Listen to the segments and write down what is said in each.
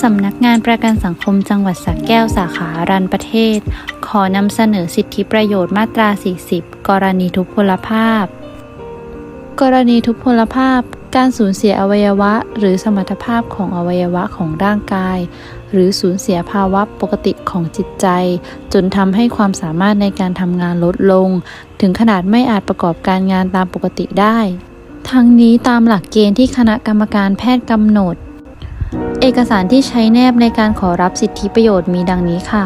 สำนักงานประกันสังคมจังหวัดสระแก้วสาขารันประเทศ ขอนำเสนอสิทธิประโยชน์มาตรา 40 กรณีทุพพลภาพ กรณีทุพพลภาพ การสูญเสียอวัยวะ หรือสมรรถภาพของอวัยวะของร่างกาย หรือสูญเสียภาวะปกติของจิตใจ จนทำให้ความสามารถในการทำงานลดลง ถึงขนาดไม่อาจประกอบการงานตามปกติได้ ทั้งนี้ตามหลักเกณฑ์ที่คณะกรรมการแพทย์กำหนด เอกสารที่ใช้แนบในการขอรับสิทธิประโยชน์มีดังนี้ค่ะ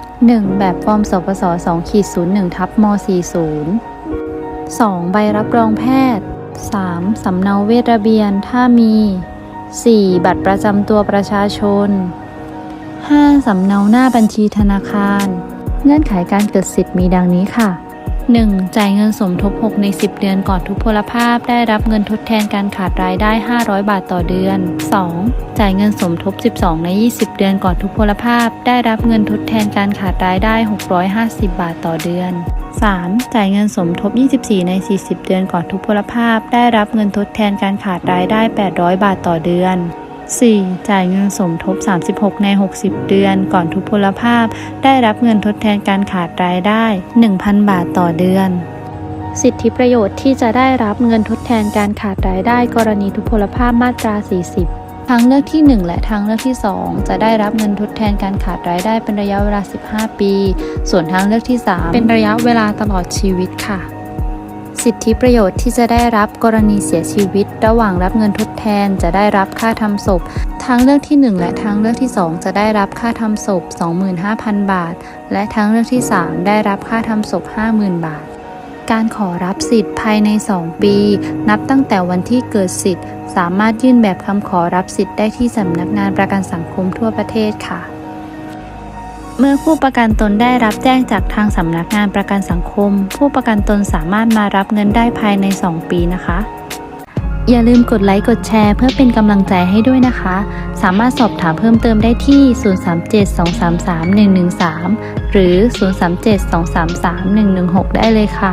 1. แบบฟอร์มสปส2ขีด01ทับม40 2. ใบรับรองแพทย์ 3. สำเนาเวชระเบียน ถ้ามี 4. บัตรประจำตัวประชาชน 5. สำเนาหน้าบัญชีธนาคาร เงื่อนไขการเกิดสิทธิ์มีดังนี้ค่ะ 1. จ่ายเงินสมทบ 6 ใน 10 เดือนก่อนทุพพลภาพได้รับเงินทดแทนการขาดรายได้ 500 บาทต่อเดือน 2. จ่ายเงินสมทบ 12 ใน 20 เดือนก่อนทุพพลภาพ ได้รับเงินทดแทนการขาดรายได้ 650 บาทต่อเดือน 3. จ่ายเงินสมทบ 24 ใน 40 เดือนก่อนทุพพลภาพ ได้รับเงินทดแทนการขาดรายได้ 800 บาทต่อเดือน 4. จ่ายเงินสมทบ 36 ใน 60 เดือน ก่อนทุพพลภาพ ได้รับเงินทดแทนการขาดรายได้ 1,000 บาทต่อเดือน สิทธิประโยชน์ที่จะได้รับเงินทดแทนการขาดรายได้ กรณีทุพพลภาพมาตรา 40ทางเลือกที่ 1 และทางเลือกที่ 2 จะได้รับเงินทดแทนการขาดรายได้เป็นระยะเวลา 15 ปี ส่วนทางเลือกที่ 3 เป็นระยะเวลาตลอดชีวิตค่ะ สิทธิประโยชน์ที่จะได้รับกรณีเสียชีวิต ระหว่างรับเงินทดแทนจะได้รับค่าทำศพ ทางเลือกที่ 1 และทางเลือกที่ 2 จะได้รับค่าทำศพ 25,000 บาท และทางเลือกที่ 3 ได้รับค่าทำศพ 50,000 บาท การขอรับสิทธิ์ภายใน 2 ปี นับตั้งแต่วันที่เกิดสิทธิ์ สามารถยื่นแบบคำขอรับสิทธิ์ได้ที่สำนักงานประกันสังคมทั่วประเทศค่ะ เมื่อผู้ประกันตนได้รับแจ้งจากทางสำนักงานประกันสังคม ผู้ประกันตนสามารถมารับเงินได้ภายใน 2 ปีนะคะ อย่าลืมกดไลค์กดแชร์ เพื่อเป็นกำลังใจให้ด้วยนะคะ สามารถสอบถามเพิ่มเติมได้ที่ 037-233-113 หรือ 037-233-116 ได้เลยค่ะ